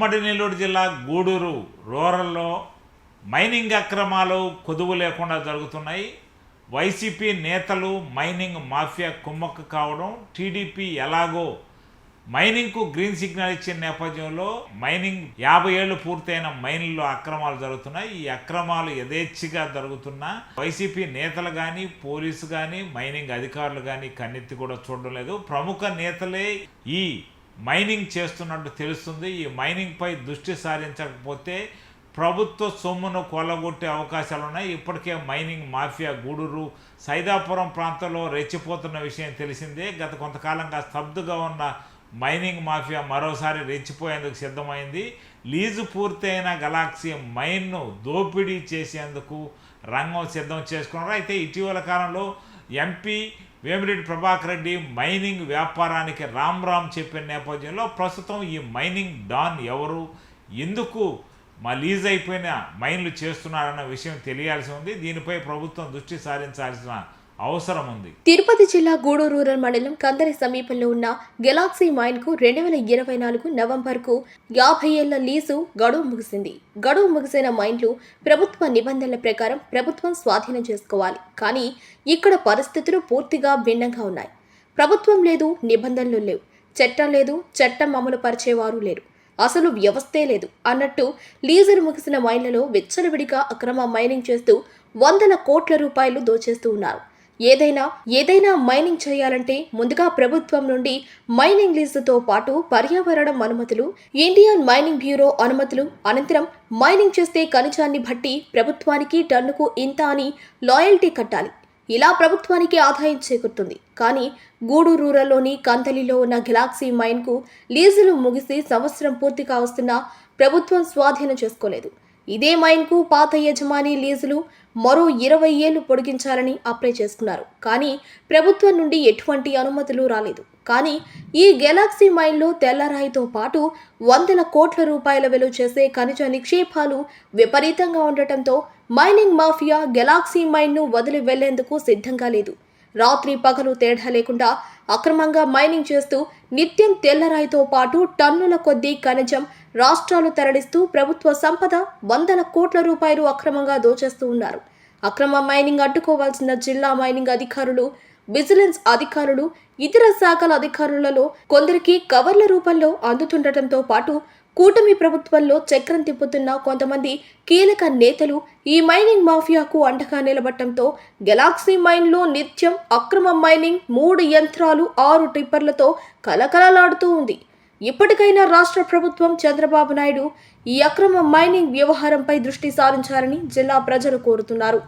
ఉమ్మడి నెల్లూరు జిల్లా గూడూరు రూరల్లో మైనింగ్ అక్రమాలు కొదువు లేకుండా జరుగుతున్నాయి. వైసీపీ నేతలు మైనింగ్ మాఫియా కుమ్మక్కు కావడం టీడీపీ ఎలాగో మైనింగ్కు గ్రీన్ సిగ్నల్ ఇచ్చిన నేపథ్యంలో మైనింగ్ యాభై ఏళ్ళు పూర్తయిన మైన్లో అక్రమాలు జరుగుతున్నాయి. ఈ అక్రమాలు యథేచ్ఛగా జరుగుతున్నా వైసీపీ నేతలు కానీ పోలీసు కానీ మైనింగ్ అధికారులు కానీ కన్నెత్తి కూడా చూడడం లేదు. ప్రముఖ నేతలే ఈ మైనింగ్ చేస్తున్నట్టు తెలుస్తుంది. ఈ మైనింగ్పై దృష్టి సారించకపోతే ప్రభుత్వ సొమ్మును కొల్లగొట్టే అవకాశాలు ఉన్నాయి. ఇప్పటికే మైనింగ్ మాఫియా గూడూరు సైదాపురం ప్రాంతంలో రెచ్చిపోతున్న విషయం తెలిసిందే. గత కొంతకాలంగా స్తబ్దుగా ఉన్న మైనింగ్ మాఫియా మరోసారి రెచ్చిపోయేందుకు సిద్ధమైంది. లీజు పూర్తయిన గలాక్సీ మైన్ను దోపిడీ చేసేందుకు రంగం సిద్ధం చేసుకున్నారు. అయితే ఇటీవల కాలంలో ఎంపీ వేమిరెడ్డి ప్రభాకర్ రెడ్డి మైనింగ్ వ్యాపారానికి రామ్ రామ్ చెప్పిన నేపథ్యంలో ప్రస్తుతం ఈ మైనింగ్ డాన్ ఎవరు? ఎందుకు మా లీజ్ అయిపోయిన మైన్లు చేస్తున్నారన్న విషయం తెలియాల్సి ఉంది. దీనిపై ప్రభుత్వం దృష్టి సారించాల్సిన అవసరం ఉంది తిరుపతి జిల్లా గూడూరు రూరల్ మండలం కందరి సమీపంలో ఉన్న గెలాక్సీ మైన్కు రెండు వేల ఇరవై నాలుగు నవంబర్కు యాభై ఏళ్ళ లీజు గడువు ముగిసింది. గడువు ముగిసిన మైన్లు ప్రభుత్వ నిబంధనల ప్రకారం ప్రభుత్వం స్వాధీనం చేసుకోవాలి. కానీ ఇక్కడ పరిస్థితులు పూర్తిగా భిన్నంగా ఉన్నాయి. ప్రభుత్వం లేదు నిబంధనలు లేవు. చట్టం లేదు చట్టం అమలు పరిచేవారు లేరు. అసలు వ్యవస్థే లేదు. అన్నట్టు లీజర్ ముగిసిన మైన్లలో విచ్చలవిడిగా అక్రమ మైనింగ్ చేస్తూ వందల కోట్ల రూపాయలు దోచేస్తూ ఉన్నారు. ఏదైనా ఏదైనా మైనింగ్ చేయాలంటే ముందుగా ప్రభుత్వం నుండి మైనింగ్ లీజుతో పాటు పర్యావరణం అనుమతులు ఇండియన్ మైనింగ్ బ్యూరో అనుమతులు అనంతరం మైనింగ్ చేస్తే ఖనిజాన్ని బట్టి ప్రభుత్వానికి టన్నుకు ఇంత అని లాయల్టీ కట్టాలి. ఇలా ప్రభుత్వానికి ఆదాయం చేకూరుతుంది. కానీ గూడు రూరల్లోని కంతలిలో ఉన్న గెలాక్సీ మైన్కు లీజులు ముగిసి సంవత్సరం పూర్తిగా వస్తున్నా ప్రభుత్వం స్వాధీనం చేసుకోలేదు. ఇదే మైన్కు పాత యజమాని లీజులు మరో ఇరవై ఏళ్ళు పొడిగించాలని అప్లై చేసుకున్నారు. కానీ ప్రభుత్వం నుండి ఎటువంటి అనుమతులు రాలేదు. కానీ ఈ గెలాక్సీ మైన్లో తెల్లరాయితో పాటు వందల కోట్ల రూపాయల విలువ చేసే ఖనిజ నిక్షేపాలు విపరీతంగా ఉండటంతో మైనింగ్ మాఫియా గెలాక్సీ మైన్ను వదిలి వెళ్ళేందుకు సిద్ధంగా లేదు. రాత్రి పగలు తేడా లేకుండా అక్రమంగా మైనింగ్ చేస్తూ నిత్యం తెల్లరాయితో పాటు టన్నుల కొద్దీ ఖనిజం రాష్ట్రాలు తరలిస్తూ ప్రభుత్వ సంపద వందల కోట్ల రూపాయలు అక్రమంగా దోచేస్తూ ఉన్నారు. అక్రమ మైనింగ్ అడ్డుకోవాల్సిన జిల్లా మైనింగ్ అధికారులు విజిలెన్స్ అధికారులు ఇతర శాఖల అధికారులలో కొందరికి కవర్ల రూపంలో అందుతుండటంతో పాటు కూటమి ప్రభుత్వంలో చక్రం తిప్పుతున్న కొంతమంది కీలక నేతలు ఈ మైనింగ్ మాఫియాకు అండగా నిలబడటంతో గెలాక్సీ మైన్లో నిత్యం అక్రమ మైనింగ్ మూడు యంత్రాలు ఆరు టిప్పర్లతో కలకలలాడుతూ ఉంది. ఇప్పటికైనా రాష్ట్ర ప్రభుత్వం చంద్రబాబు నాయుడు ఈ అక్రమ మైనింగ్ వ్యవహారంపై దృష్టి సారించాలని జిల్లా ప్రజలు కోరుతున్నారు.